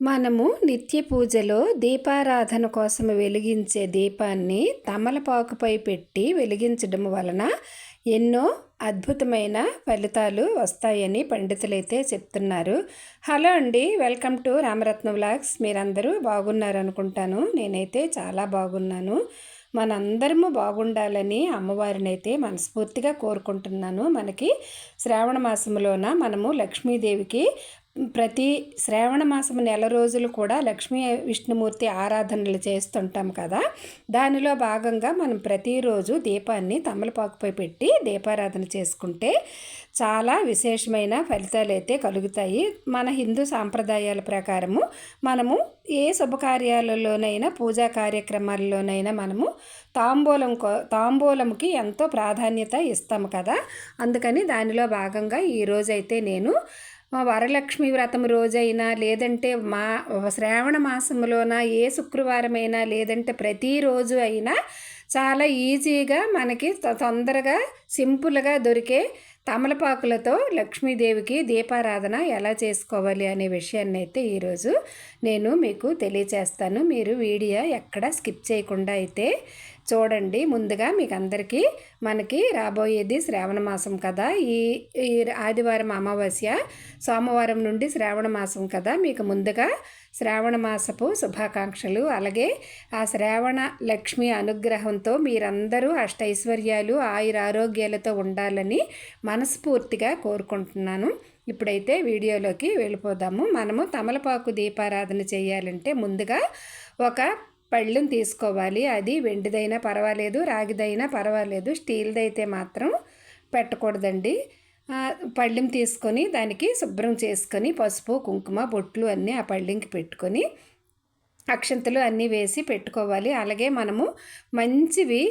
మనము నిత్య పూజలో దీపారాధన కోసం వెలిగించే దీపాన్ని తమలపాకుపై పెట్టి వెలిగించడం వలన ఎన్నో అద్భుతమైన ఫలితాలు వస్తాయని పండితులైతే చెప్తున్నారు. హలో అండి వెల్కమ్ టు రామరత్న వ్లాగ్స్. మీరందరూ బాగున్నారు అనుకుంటాను నేనైతే చాలా బాగున్నాను. మనందరము బాగుండాలని అమ్మవారిని అయితే మనస్ఫూర్తిగా కోరుకుంటున్నాను. మనకి శ్రావణ మాసంలోన మనము లక్ష్మీదేవికి ప్రతి శ్రావణ మాసం నెల రోజులు కూడా లక్ష్మీ విష్ణుమూర్తి ఆరాధనలు చేస్తుంటాం కదా. దానిలో భాగంగా మనం ప్రతిరోజు దీపాన్ని తమలపాకుపై పెట్టి దీపారాధన చేసుకుంటే చాలా విశేషమైన ఫలితాలు అయితే కలుగుతాయి. మన హిందూ సాంప్రదాయాల ప్రకారము మనము ఏ శుభకార్యాలలోనైనా పూజా కార్యక్రమాల్లోనైనా మనము తాంబూలం తాంబూలంకి ఎంతో ప్రాధాన్యత ఇస్తాము కదా. అందుకని దానిలో భాగంగా ఈరోజైతే నేను వరలక్ష్మి వ్రతం రోజైనా లేదంటే మా శ్రావణ మాసంలోన ఏ శుక్రవారమైనా లేదంటే ప్రతిరోజు అయినా చాలా ఈజీగా మనకి తొందరగా సింపుల్గా దొరికే తమలపాకులతో లక్ష్మీదేవికి దీపారాధన ఎలా చేసుకోవాలి అనే విషయాన్ని అయితే ఈరోజు నేను మీకు తెలియచేస్తాను. మీరు వీడియో ఎక్కడ స్కిప్ చేయకుండా అయితే చూడండి ముందుగా మీకు అందరికీ మనకి రాబోయేది శ్రావణ మాసం కదా. ఈ ఈ ఆదివారం అమావాస్య సోమవారం నుండి శ్రావణ మాసం కదా. మీకు ముందుగా శ్రావణ మాసపు శుభాకాంక్షలు. అలాగే ఆ శ్రావణ లక్ష్మి అనుగ్రహంతో మీరందరూ అష్టైశ్వర్యాలు ఆయుర ఆరోగ్యాలతో ఉండాలని మనస్ఫూర్తిగా కోరుకుంటున్నాను. ఇప్పుడైతే వీడియోలోకి వెళ్ళిపోదాము. మనము తమలపాకు దీపారాధన చేయాలంటే ముందుగా ఒక పళ్ళెం తీసుకోవాలి. అది వెండిదైనా పర్వాలేదు రాగిదైనా పర్వాలేదు. స్టీల్ది అయితే మాత్రం పెట్టకూడదండి. పళ్ళెం తీసుకొని దానికి శుభ్రం చేసుకొని పసుపు కుంకుమ బొట్లు అన్నీ ఆ పళ్ళెంకి పెట్టుకొని అక్షంతలు అన్నీ వేసి పెట్టుకోవాలి. అలాగే మనము మంచివి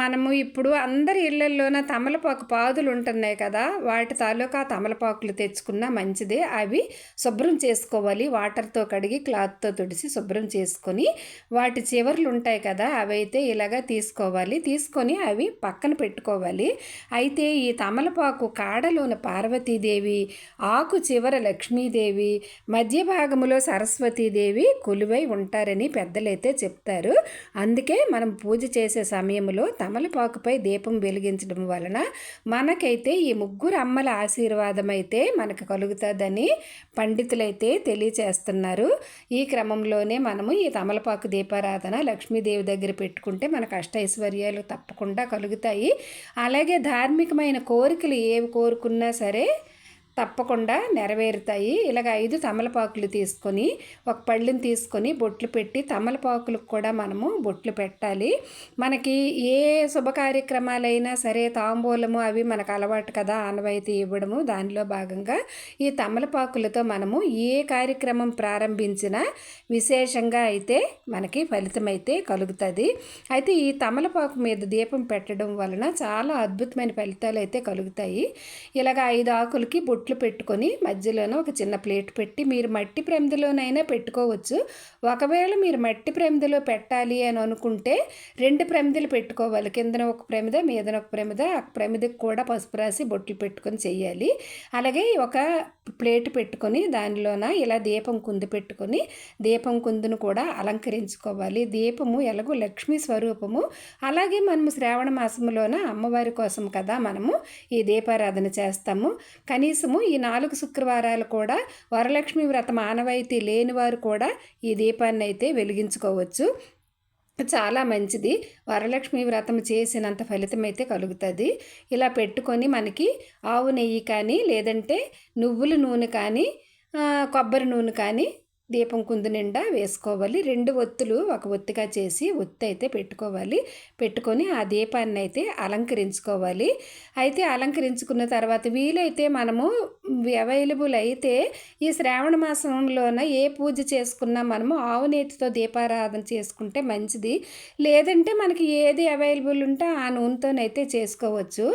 మనము ఇప్పుడు అందరి ఇళ్ళల్లోన తమలపాకు పాదులు ఉంటున్నాయి కదా వాటి తాలూకా తమలపాకులు తెచ్చుకున్న మంచిదే. అవి శుభ్రం చేసుకోవాలి. వాటర్తో కడిగి క్లాత్తో తుడిసి శుభ్రం చేసుకొని వాటి చివర్లు ఉంటాయి కదా అవైతే ఇలాగా తీసుకోవాలి. తీసుకొని అవి పక్కన పెట్టుకోవాలి. అయితే ఈ తమలపాకు కాడలోన పార్వతీదేవి ఆకు చివర లక్ష్మీదేవి మధ్య భాగములో సరస్వతీదేవి కొలువై ఉంటారు. చేస్తారని పెద్దలైతే చెప్తారు. అందుకే మనం పూజ చేసే సమయంలో తమలపాకుపై దీపం వెలిగించడం వలన మనకైతే ఈ ముగ్గురు అమ్మల ఆశీర్వాదం అయితే మనకు కలుగుతుందని పండితులైతే తెలియచేస్తున్నారు. ఈ క్రమంలోనే మనము ఈ తమలపాకు దీపారాధన లక్ష్మీదేవి దగ్గర పెట్టుకుంటే మనకు అష్టైశ్వర్యాలు తప్పకుండా కలుగుతాయి. అలాగే ధార్మికమైన కోరికలు ఏవి కోరుకున్నా సరే తప్పకుండా నెరవేరుతాయి. ఇలాగ ఐదు తమలపాకులు తీసుకొని ఒక పళ్ళుని తీసుకొని బొట్లు పెట్టి తమలపాకులకు కూడా మనము బొట్లు పెట్టాలి. మనకి ఏ శుభ కార్యక్రమాలైనా సరే తాంబూలము అవి మనకు అలవాటు కదా ఆనవాయితీ ఇవ్వడము. దానిలో భాగంగా ఈ తమలపాకులతో మనము ఏ కార్యక్రమం ప్రారంభించినా విశేషంగా అయితే మనకి ఫలితం అయితే కలుగుతుంది. అయితే ఈ తమలపాకు మీద దీపం పెట్టడం వలన చాలా అద్భుతమైన ఫలితాలు అయితే కలుగుతాయి. ఇలాగ ఐదు ఆకులకి బొట్టు బొట్లు పెట్టుకొని మధ్యలోనే ఒక చిన్న ప్లేట్ పెట్టి మీరు మట్టి ప్రమిదలోనైనా పెట్టుకోవచ్చు. ఒకవేళ మీరు మట్టి ప్రమిదలో పెట్టాలి అని అనుకుంటే రెండు ప్రమిదలు పెట్టుకోవాలి. కిందన ఒక ప్రమిద మీదన ఒక ప్రమిద ఆ ప్రమిదకు కూడా పసుపు రాసి బొట్లు పెట్టుకొని చేయాలి. అలాగే ఒక ప్లేట్ పెట్టుకొని దానిలోన ఇలా దీపం కుందు పెట్టుకొని దీపం కుందును కూడా అలంకరించుకోవాలి. దీపము ఎలాగో లక్ష్మీ స్వరూపము. అలాగే మనము శ్రావణ మాసంలోన అమ్మవారి కోసం కదా మనము ఈ దీపారాధన చేస్తాము. కనీసము ఈ నాలుగు శుక్రవారాలు కూడా వరలక్ష్మి వ్రత మానవాయితీ లేనివారు కూడా ఈ దీపాన్ని అయితే వెలిగించుకోవచ్చు. చాలా మంచిది. వరలక్ష్మి వ్రతం చేసినంత ఫలితం అయితే కలుగుతుంది. ఇలా పెట్టుకొని మనకి ఆవు నెయ్యి కానీ లేదంటే నువ్వుల నూనె కానీ కొబ్బరి నూనె కానీ దీపం కుందు నిండా వేసుకోవాలి. రెండు ఒత్తులు ఒక ఒత్తిగా చేసి ఒత్తి అయితే పెట్టుకోవాలి. పెట్టుకొని ఆ దీపాన్ని అయితే అలంకరించుకోవాలి. అయితే అలంకరించుకున్న తర్వాత వీలైతే మనము అవైలబుల్ అయితే ఈ శ్రావణ మాసంలోన ఏ పూజ చేసుకున్నా మనము ఆవు నేతితో దీపారాధన చేసుకుంటే మంచిది. లేదంటే మనకి ఏది అవైలబుల్ ఉంటే ఆ నూనెతోనైతే చేసుకోవచ్చు.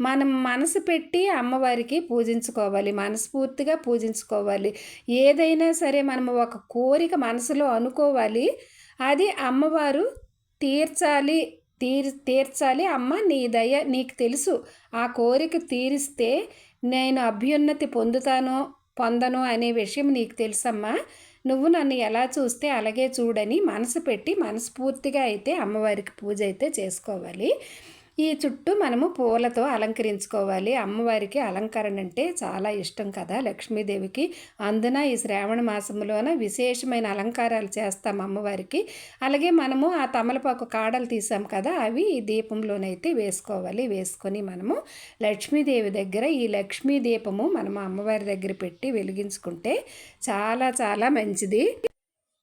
మనం మనసు పెట్టి అమ్మవారికి పూజించుకోవాలి. మనస్ఫూర్తిగా పూజించుకోవాలి. ఏదైనా సరే మనము ఒక కోరిక మనసులో అనుకోవాలి. అది అమ్మవారు తీర్చాలి తీర్ తీర్చాలి. అమ్మ నీ దయ నీకు తెలుసు. ఆ కోరిక తీరిస్తే నేను అభ్యున్నతి పొందుతాను పొందను అనే విషయం నీకు తెలుసమ్మా. నువ్వు నన్ను ఎలా చూస్తే అలాగే చూడని మనసు పెట్టి మనస్ఫూర్తిగా అయితే అమ్మవారికి పూజ అయితే చేసుకోవాలి. ఈ చుట్టూ మనము పూలతో అలంకరించుకోవాలి. అమ్మవారికి అలంకరణ అంటే చాలా ఇష్టం కదా లక్ష్మీదేవికి. అందున ఈ శ్రావణ మాసంలోన విశేషమైన అలంకారాలు చేస్తాం అమ్మవారికి. అలాగే మనము ఆ తమలపాకు కాడలు తీసాం కదా అవి ఈ దీపంలోనైతే వేసుకోవాలి. వేసుకొని మనము లక్ష్మీదేవి దగ్గర ఈ లక్ష్మీ దీపము మనము అమ్మవారి దగ్గర పెట్టి వెలిగించుకుంటే చాలా చాలా మంచిది.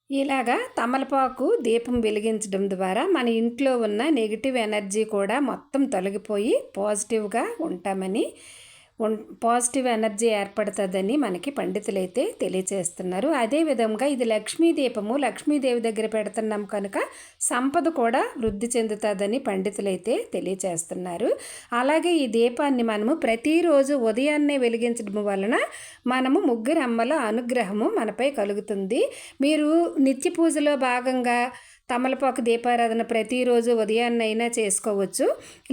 ఇలాగా తమలపాకు దీపం వెలిగించడం ద్వారా మన ఇంట్లో ఉన్న నెగిటివ్ ఎనర్జీ కూడా మొత్తం తొలగిపోయి పాజిటివ్గా ఉంటామని పాజిటివ్ ఎనర్జీ ఏర్పడుతుందని మనకి పండితులైతే తెలియచేస్తున్నారు. అదేవిధంగా ఇది లక్ష్మీ దీపము లక్ష్మీదేవి దగ్గర పెడుతున్నాం కనుక సంపద కూడా వృద్ధి చెందుతుందని పండితులైతే తెలియచేస్తున్నారు. అలాగే ఈ దీపాన్ని మనము ప్రతిరోజు ఉదయాన్నే వెలిగించడం వలన మనము ముగ్గురు అమ్మల అనుగ్రహము మనపై కలుగుతుంది. మీరు నిత్య పూజలో భాగంగా తమలపాకు దీపారాధన ప్రతిరోజు ఉదయాన్నైనా చేసుకోవచ్చు.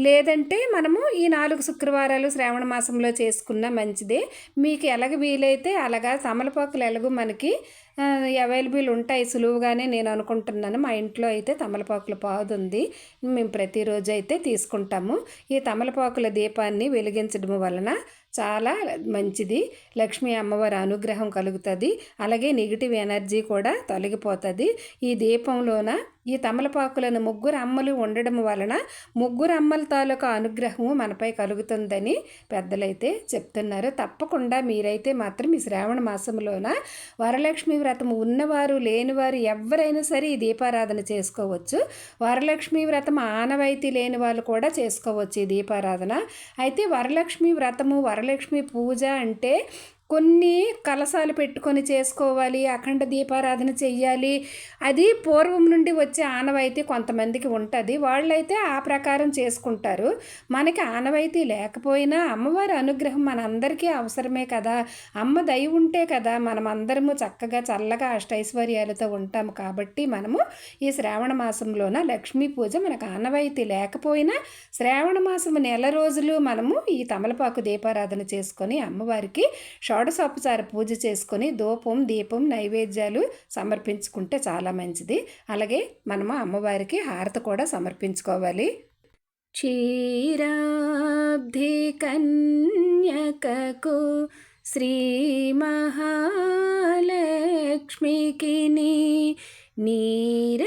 లేదంటే మనము ఈ నాలుగు శుక్రవారాలు శ్రావణ మాసంలో చేసుకున్న మంచిదే. మీకు ఎలాగ వీలైతే అలాగా తమలపాకులు ఎలాగో మనకి అవైలబుల్ ఉంటాయి సులువుగానే నేను అనుకుంటున్నాను. మా ఇంట్లో అయితే తమలపాకుల పాదు ఉంది మేము ప్రతిరోజు అయితే తీసుకుంటాము. ఈ తమలపాకుల దీపాన్ని వెలిగించడం వలన చాలా మంచిది. లక్ష్మీ అమ్మవారి అనుగ్రహం కలుగుతుంది. అలాగే నెగిటివ్ ఎనర్జీ కూడా తొలగిపోతుంది. ఈ దీపంలోన ఈ తమలపాకులను ముగ్గురు అమ్మలు ఉండడం వలన ముగ్గురు అమ్మల తాలూకా అనుగ్రహము మనపై కలుగుతుందని పెద్దలైతే చెప్తున్నారు. తప్పకుండా మీరైతే మాత్రం ఈ శ్రావణ మాసంలోన వరలక్ష్మి వ్రతం ఉన్నవారు లేనివారు ఎవరైనా సరే ఈ దీపారాధన చేసుకోవచ్చు. వరలక్ష్మి వ్రతం ఆనవాయితీ లేని వాళ్ళు కూడా చేసుకోవచ్చు ఈ దీపారాధన. అయితే వరలక్ష్మి వ్రతము వరలక్ష్మి పూజ అంటే కొన్ని కలసాలు పెట్టుకొని చేసుకోవాలి అఖండ దీపారాధన చెయ్యాలి. అది పూర్వం నుండి వచ్చే ఆనవాయితీ కొంతమందికి ఉంటుంది. వాళ్ళైతే ఆ ప్రకారం చేసుకుంటారు. మనకి ఆనవాయితీ లేకపోయినా అమ్మవారి అనుగ్రహం మనందరికీ అవసరమే కదా. అమ్మ దయ ఉంటే కదా మనం అందరము చక్కగా చల్లగా అష్టైశ్వర్యాలతో ఉంటాము కాబట్టి మనము ఈ శ్రావణ మాసంలోన లక్ష్మీ పూజ మనకు ఆనవాయితీ లేకపోయినా శ్రావణ మాసం నెల రోజులు మనము ఈ తమలపాకు దీపారాధన చేసుకొని అమ్మవారికి షోడశోపచార పూజ చేసుకొని ధూపం దీపం నైవేద్యాలు సమర్పించుకుంటే చాలా మంచిది. అలాగే మనము అమ్మవారికి హారతి కూడా సమర్పించుకోవాలి. క్షీరాబ్ధి కన్యకకు శ్రీ మహాలక్ష్మికి నీరజాలయమునకు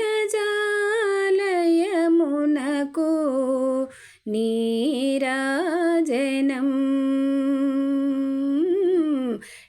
నీరాజనం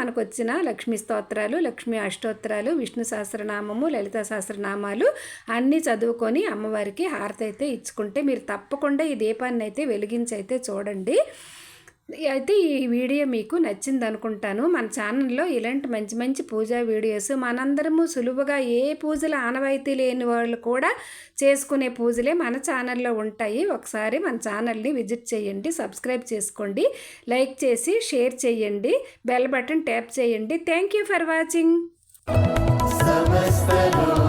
మనకు వచ్చిన లక్ష్మీ స్తోత్రాలు లక్ష్మీ అష్టోత్తరాలు విష్ణు సహస్రనామము లలిత సహస్రనామాలు అన్నీ చదువుకొని అమ్మవారికి హారతి అయితే ఇచ్చుకుంటే మీరు తప్పకుండా ఈ దీపాన్ని అయితే వెలిగించి అయితే చూడండి. అయితే ఈ వీడియో మీకు నచ్చింది అనుకుంటాను మన ఛానల్లో ఇలాంటి మంచి మంచి పూజా వీడియోస్ మనందరము సులువుగా ఏ పూజలు ఆనవాయితీ లేని వాళ్ళు కూడా చేసుకునే పూజలే మన ఛానల్లో ఉంటాయి. ఒకసారి మన ఛానల్ని విజిట్ చేయండి సబ్స్క్రైబ్ చేసుకోండి లైక్ చేసి షేర్ చేయండి బెల్ బటన్ ట్యాప్ చేయండి. Thank you for watching. సమస్తలో